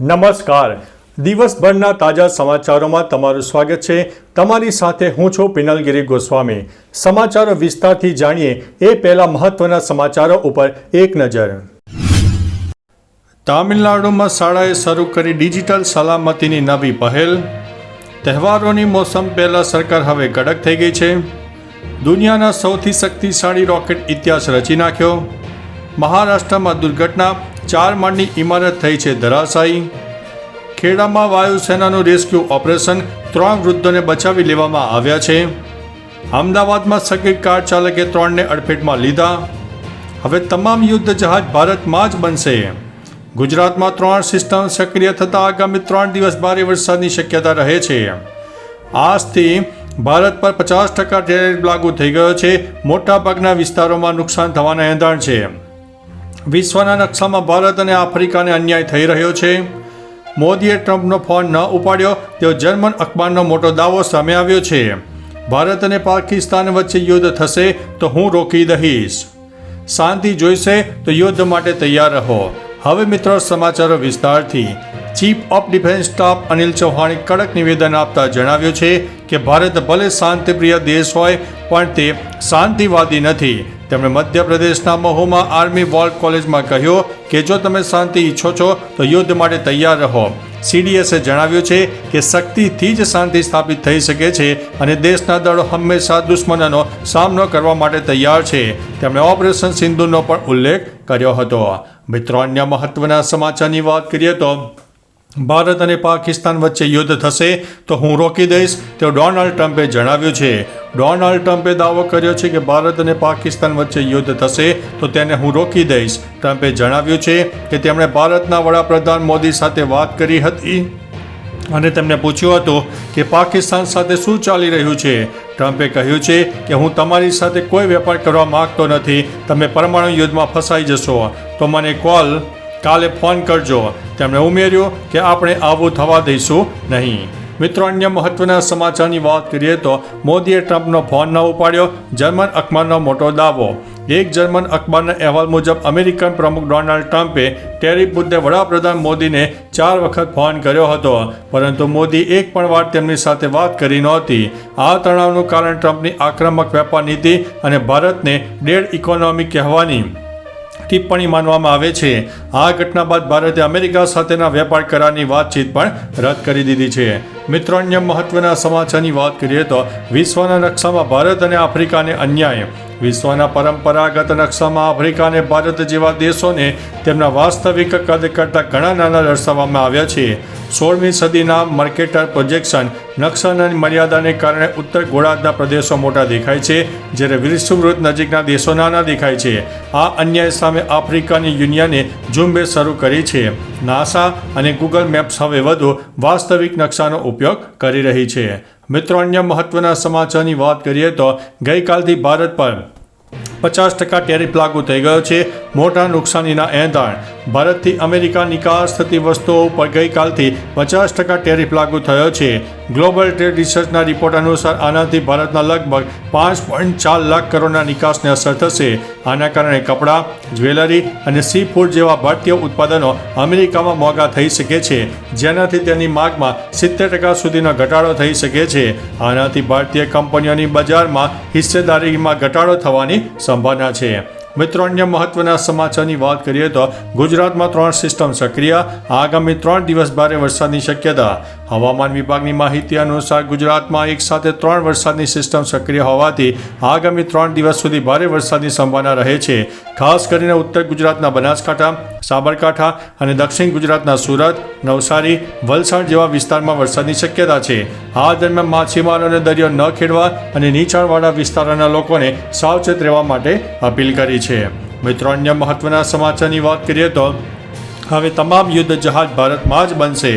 નમસ્કાર. દિવસભરના તાજા સમાચારોમાં તમારું સ્વાગત છે. તમારી સાથે હું છું પિનલગીરી ગોસ્વામી. સમાચારો વિસ્તારથી જાણીએ એ પહેલા મહત્વના સમાચારો ઉપર એક નજર. તામિલનાડુમાં શાળાએ શરૂ કરી ડિજિટલ સલામતીની નવી પહેલ. તહેવારોની મોસમ પહેલાં સરકાર હવે કડક થઈ ગઈ છે. દુનિયાના સૌથી શક્તિશાળી રોકેટ ઇતિહાસ રચી નાખ્યો. મહારાષ્ટ્રમાં દુર્ઘટના, ચાર માળની ઇમારત થઈ છે ધરાશાયી. ખેડામાં વાયુસેનાનું રેસ્ક્યુ ઓપરેશન ત્રણ વૃદ્ધોને બચાવી લેવામાં આવ્યા છે. અમદાવાદમાં સગીર કાર ચાલકે ત્રણને અડફેટમાં લીધા. હવે તમામ યુદ્ધ જહાજ ભારતમાં જ બનશે. ગુજરાતમાં ત્રણ સિસ્ટમ સક્રિય થતાં આગામી ત્રણ દિવસ ભારે વરસાદની શક્યતા રહે છે. આજથી ભારત પર પચાસ ટકા ટેરિફ લાગુ થઈ ગયો છે. મોટાભાગના વિસ્તારોમાં નુકસાન થવાના એંધાણ છે. વિશ્વના નકશામાં ભારત અને આફ્રિકાને અન્યાય થઈ રહ્યો છે. મોદીએ ટ્રમ્પનો ફોન ન ઉપાડ્યો તેવો જર્મન અખબારનો મોટો દાવો સામે આવ્યો છે. ભારત અને પાકિસ્તાન વચ્ચે યુદ્ધ થશે તો હું રોકી દઈશ. શાંતિ જોઈશે તો યુદ્ધ માટે તૈયાર રહો. હવે મિત્રો સમાચારો વિસ્તારથી. Chief of defence staff Anil ચૌહાણે કડક નિવેદન આપતા જણાવ્યું છે કે ભારત ભલે શાંતિપ્રિય દેશ હોય, પણ તે શાંતિવાદી નથી. તેમણે મધ્યપ્રદેશના મહુમાં આર્મી વોર કોલેજમાં કહ્યું કે જો તમે શાંતિ ઈચ્છો છો, તો યુદ્ધ માટે તૈયાર રહો. સીડીએસે જણાવ્યું છે કે શક્તિથી જ શાંતિ સ્થાપિત થઈ શકે છે અને દેશના દળો હંમેશા દુશ્મનોનો સામનો કરવા માટે તૈયાર છે. તેમણે ઓપરેશન સિંધુનો પણ ઉલ્લેખ કર્યો હતો. મિત્રો, અન્ય મહત્વના સમાચારની વાત કરીએ તો, ભારત અને પાકિસ્તાન વચ્ચે યુદ્ધ થશે તો હું રોકી દઈશ, તેવું ડોનાલ્ડ ટ્રમ્પે જણાવ્યું છે. ડોનાલ્ડ ટ્રમ્પે દાવો કર્યો છે કે ભારત અને પાકિસ્તાન વચ્ચે યુદ્ધ થશે તો તેને હું રોકી દઈશ. ટ્રમ્પે જણાવ્યું છે કે તેમણે ભારતના વડાપ્રધાન મોદી સાથે વાત કરી હતી અને તેમને પૂછ્યું હતું કે પાકિસ્તાન સાથે શું ચાલી રહ્યું છે. ટ્રમ્પે કહ્યું છે કે હું તમારી સાથે કોઈ વેપાર કરવા માગતો નથી. તમે પરમાણુ યુદ્ધમાં ફસાઈ જશો. તો મને કોલ, કાલે ફોન કરજો. તેમણે ઉમેર્યું કે આપણે આવું થવા દઈશું નહીં. મિત્રો, અન્ય મહત્વના સમાચારની વાત કરીએ તો મોદીએ ટ્રમ્પનો ફોન ન ઉપાડ્યો, જર્મન અખબારનો મોટો દાવો. એક જર્મન અખબારના અહેવાલ મુજબ, અમેરિકન પ્રમુખ ડોનાલ્ડ ટ્રમ્પે ટેરિફ મુદ્દે વડાપ્રધાન મોદીને ચાર વખત ફોન કર્યો હતો, પરંતુ મોદી એક પણ વાર તેમની સાથે વાત કરી નહોતી. આ તણાવનું કારણ ટ્રમ્પની આક્રમક વેપાર નીતિ અને ભારતને ડેડ ઇકોનોમી કહેવાની ટિપ્પણી માનવામાં આવે છે. આ ઘટના બાદ ભારતે અમેરિકા સાથેના વેપાર કરારની વાતચીત પણ રદ કરી દીધી છે. મિત્રો અન્ય મહત્વના સમાચારની વાત કરીએ તો વિશ્વના નકશામાં ભારત અને આફ્રિકાને અન્યાય. વિશ્વના પરંપરાગત નકશામાં આફ્રિકા અને ભારત જેવા દેશોને તેમના વાસ્તવિક કદ કરતાં ઘણા નાના દર્શાવવામાં આવ્યા છે. સોળમી સદીના માર્કેટર પ્રોજેક્શન નકશાના મર્યાદાને કારણે ઉત્તર ગોળાર્ધના પ્રદેશો મોટા દેખાય છે, જ્યારે વિશ્વવૃત નજીકના દેશો નાના દેખાય છે. આ અન્યાય સામે આફ્રિકાની યુનિયને ઝુંબેશ શરૂ કરી છે. નાસા અને ગૂગલ મેપ્સ હવે વધુ વાસ્તવિક નકશાનો ઉપયોગ કરી રહી છે. મિત્રો, અન્ય મહત્વના સમાચારની વાત કરીએ તો ગઈકાલથી ભારત પર પચાસ ટકા ટેરિફ લાગુ થઈ ગયો છે. મોટા નુકસાનીના એંધાણ ભારતથી અમેરિકા નિકાસ થતી વસ્તુઓ ઉપર ગઈકાલથી પચાસ ટકા ટેરિફ લાગુ થયો છે. ગ્લોબલ ટ્રેડ રિસર્ચના રિપોર્ટ અનુસાર આનાથી ભારતના લગભગ પાંચ પોઈન્ટ ચાર લાખ કરોડના નિકાસને અસર થશે. આના કારણે કપડાં, જ્વેલરી અને સી ફૂડ જેવા ભારતીય ઉત્પાદનો અમેરિકામાં મોંઘા થઈ શકે છે. જેનાથી તેની માગમાં સિત્તેર ટકા સુધીનો ઘટાડો થઈ શકે છે. આનાથી ભારતીય કંપનીઓની બજારમાં હિસ્સેદારીમાં ઘટાડો થવાની સંભાવના છે. મિત્રો, અન્ય મહત્વના સમાચારની વાત કરીએ તો ગુજરાતમાં ત્રણ સિસ્ટમ સક્રિય. આગામી ત્રણ દિવસ ભારે વરસાદની શક્યતા. હવામાન વિભાગની માહિતી અનુસાર ગુજરાતમાં એક સાથે ત્રણ વરસાદની સિસ્ટમ સક્રિય હોવાથી આગામી ત્રણ દિવસ સુધી ભારે વરસાદની સંભાવના રહે છે. ખાસ કરીને ઉત્તર ગુજરાતના બનાસકાંઠા, સાબરકાંઠા અને દક્ષિણ ગુજરાતના સુરત, નવસારી, વલસાડ જેવા વિસ્તારમાં વરસાદની શક્યતા છે. આ દરમિયાન માછીમારોને દરિયો ન ખેડવા અને નીચાણવાળા વિસ્તારોના લોકોને સાવચેત રહેવા માટે અપીલ કરી છે. મિત્રો, અન્ય મહત્વના સમાચારની વાત કરીએ તો હવે તમામ યુદ્ધ જહાજ ભારતમાં જ બનશે.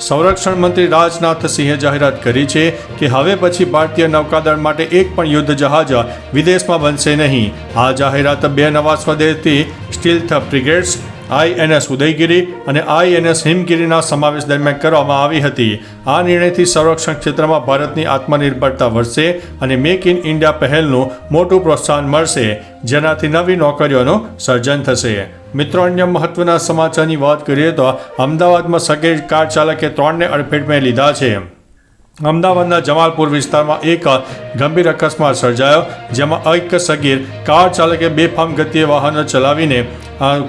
સંરક્ષણ મંત્રી રાજનાથ સિંહે જાહેરાત કરી છે કે હવે પછી ભારતીય નૌકાદળ માટે એક પણ યુદ્ધ જહાજ વિદેશમાં બનશે નહીં. આ જાહેરાત બે નવા સ્વદેશી સ્ટીલ્થ ફ્રિગેટ્સ આઈએનએસ ઉદયગીરી અને આઈએનએસ હિમગીરીના સમાવેશ દરમિયાન કરવામાં આવી હતી. આ નિર્ણયથી સંરક્ષણ ક્ષેત્રમાં ભારતની આત્મનિર્ભરતા વધશે અને મેક ઇન ઇન્ડિયા પહેલનું મોટું પ્રોત્સાહન મળશે. જેનાથી નવી નોકરીઓનું સર્જન થશે. મિત્રો, અન્ય મહત્વના સમાચારની વાત કરીએ તો અમદાવાદમાં સગીર કાર ચાલકે ત્રણને અડફેટમાં લીધા છે. અમદાવાદના જમાલપુર વિસ્તારમાં એક ગંભીર અકસ્માત સર્જાયો, જેમાં એક સગીર કાર ચાલકે બેફામ ગતિએ વાહનો ચલાવીને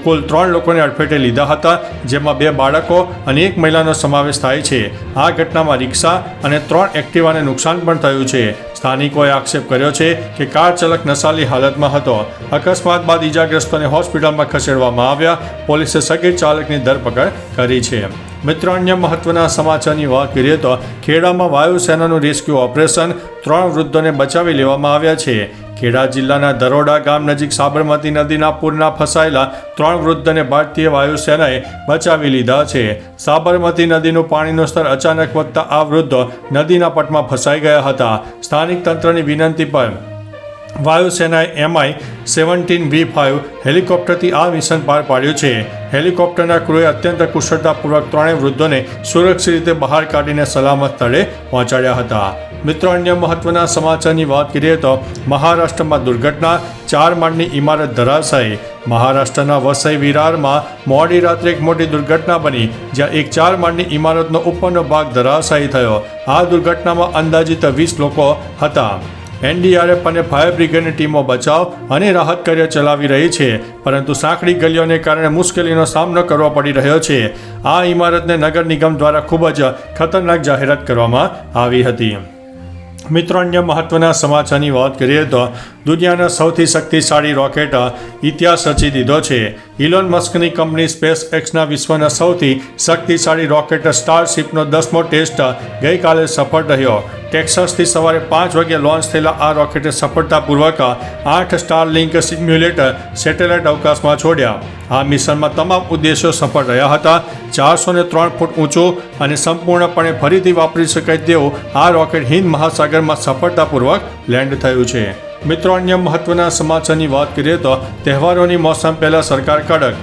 કુલ ત્રણ લોકોને અડફેટે લીધા હતા, જેમાં બે બાળકો અને એક મહિલાનો સમાવેશ થાય છે. આ ઘટનામાં રિક્ષા અને ત્રણ એક્ટિવાને નુકસાન પણ થયું છે. સ્થાનિકોએ આક્ષેપ કર્યો છે કે કાર ચાલક નશાલી હાલતમાં હતો. અકસ્માત બાદ ઈજાગ્રસ્તોને હોસ્પિટલમાં ખસેડવામાં આવ્યા. પોલીસે સગીર ચાલકની ધરપકડ કરી છે. મિત્રો, અન્ય મહત્વના સમાચારની વાત કરીએ તો ખેડામાં વાયુસેનાનું રેસ્ક્યુ ઓપરેશન ત્રણ વૃદ્ધોને બચાવી લેવામાં આવ્યા છે. ખેડા જિલ્લાના દરોડા ગામ નજીક સાબરમતી નદીના પૂરના ફસાયેલા ત્રણ વૃદ્ધને ભારતીય વાયુસેનાએ બચાવી લીધા છે. સાબરમતી નદીનું પાણીનું સ્તર અચાનક વધતા આ વૃદ્ધો નદીના પટમાં ફસાઈ ગયા હતા. સ્થાનિક તંત્રની વિનંતી પર વાયુસેનાએ એમઆઈ સેવન્ટીન વી ફાઇવ હેલિકોપ્ટરથી આ મિશન પાર પાડ્યું છે. હેલિકોપ્ટરના ક્રૂએ અત્યંત કુશળતાપૂર્વક ત્રણેય વૃદ્ધોને સુરક્ષિત રીતે બહાર કાઢીને સલામત સ્થળે પહોંચાડ્યા હતા. મિત્રો, અન્ય મહત્વના સમાચારની વાત કરીએ તો મહારાષ્ટ્રમાં દુર્ઘટના, ચાર માળની ઇમારત ધરાશાયી. મહારાષ્ટ્રના વસઈ વિરારમાં મોડી રાત્રે એક મોટી દુર્ઘટના બની, જ્યાં એક ચાર માળની ઇમારતનો ઉપરનો ભાગ ધરાશાયી થયો. આ દુર્ઘટનામાં અંદાજિત વીસ લોકો હતા. એનડીઆરએફ અને ફાયર બ્રિગેડની ટીમો બચાવ અને રાહત કાર્ય ચલાવી રહી છે. પરંતુ સાંકડી ગલીઓને કારણે મુશ્કેલીનો સામનો કરવો પડી રહ્યો છે. આ ઇમારતને નગર નિગમ દ્વારા ખૂબ જ ખતરનાક જાહેરાત કરવામાં આવી હતી. મિત્રો, અન્ય મહત્વના સમાચારની વાત કરીએ તો દુનિયાના સૌથી શક્તિશાળી રોકેટ ઇતિહાસ રચી દીધો છે. ઇલોન મસ્કની કંપની સ્પેસ એક્સના વિશ્વના સૌથી શક્તિશાળી રોકેટ સ્ટારશિપનો દસમો ટેસ્ટ ગઈકાલે સફળ રહ્યો. ટેક્સાસથી સવારે પાંચ વાગે લોન્ચ થયેલા આ રોકેટે સફળતાપૂર્વક આઠ સ્ટાર લિંક સિમ્યુલેટર સેટેલાઇટ અવકાશમાં છોડ્યા. આ મિશનમાં તમામ ઉદ્દેશો સફળ રહ્યા હતા. ચારસો ને ત્રણ ફૂટ ઊંચો અને સંપૂર્ણપણે ફરીથી વાપરી શકાય તેવું આ રોકેટ હિન્દ મહાસાગરમાં સફળતાપૂર્વક લેન્ડ થયું છે. મિત્રો, અન્ય મહત્વના સમાચારની વાત કરીએ તો તહેવારોની મોસમ પહેલાં સરકાર કડક.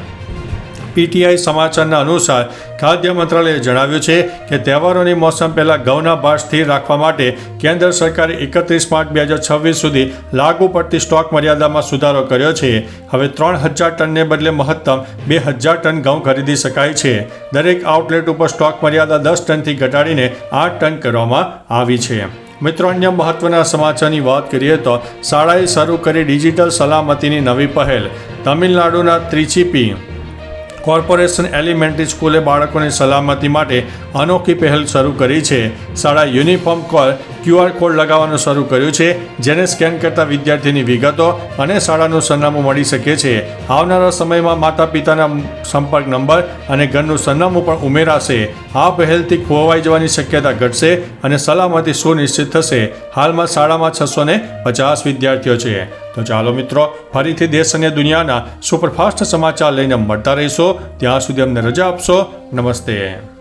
પીટીઆઈ સમાચારના અનુસાર ખાદ્ય મંત્રાલયે જણાવ્યું છે કે તહેવારોની મોસમ પહેલાં ઘઉંના ભાવ સ્થિર રાખવા માટે કેન્દ્ર સરકારે એકત્રીસ માર્ચ બે હજાર છવ્વીસ સુધી લાગુ પડતી સ્ટોક મર્યાદામાં સુધારો કર્યો છે. હવે ત્રણ હજાર ટનને બદલે મહત્તમ બે હજાર ટન ઘઉં ખરીદી શકાય છે. દરેક આઉટલેટ ઉપર સ્ટોક મર્યાદા દસ ટનથી ઘટાડીને આઠ ટન કરવામાં આવી છે. મિત્રો, અન્ય મહત્વના સમાચારની વાત કરીએ તો શાળાએ શરૂ કરી ડિજિટલ સલામતીની નવી પહેલ. તમિલનાડુના ત્રિચિપી કોર્પોરેશન એલિમેન્ટરી સ્કૂલે બાળકોની સલામતી માટે અનોખી પહેલ શરૂ કરી છે. શાળા યુનિફોર્મ પર ક્યુઆર કોડ લગાવવાનું શરૂ કર્યું છે, જેને સ્કેન કરતા વિદ્યાર્થીની વિગતો અને શાળાનું સરનામું મળી શકે છે. આવનારા સમયમાં માતા પિતાના સંપર્ક નંબર અને ઘરનું સરનામું પણ ઉમેરાશે. આ પહેલથી ખોવાઈ જવાની શક્યતા ઘટશે અને સલામતી સુનિશ્ચિત થશે. હાલમાં શાળામાં છસો ને પચાસ વિદ્યાર્થીઓ છે. તો ચાલો મિત્રો, ફરીથી દેશ અને દુનિયાના સુપરફાસ્ટ સમાચાર લઈને મળતા રહીશો. ત્યાં સુધી અમને રજા આપશો. નમસ્તે.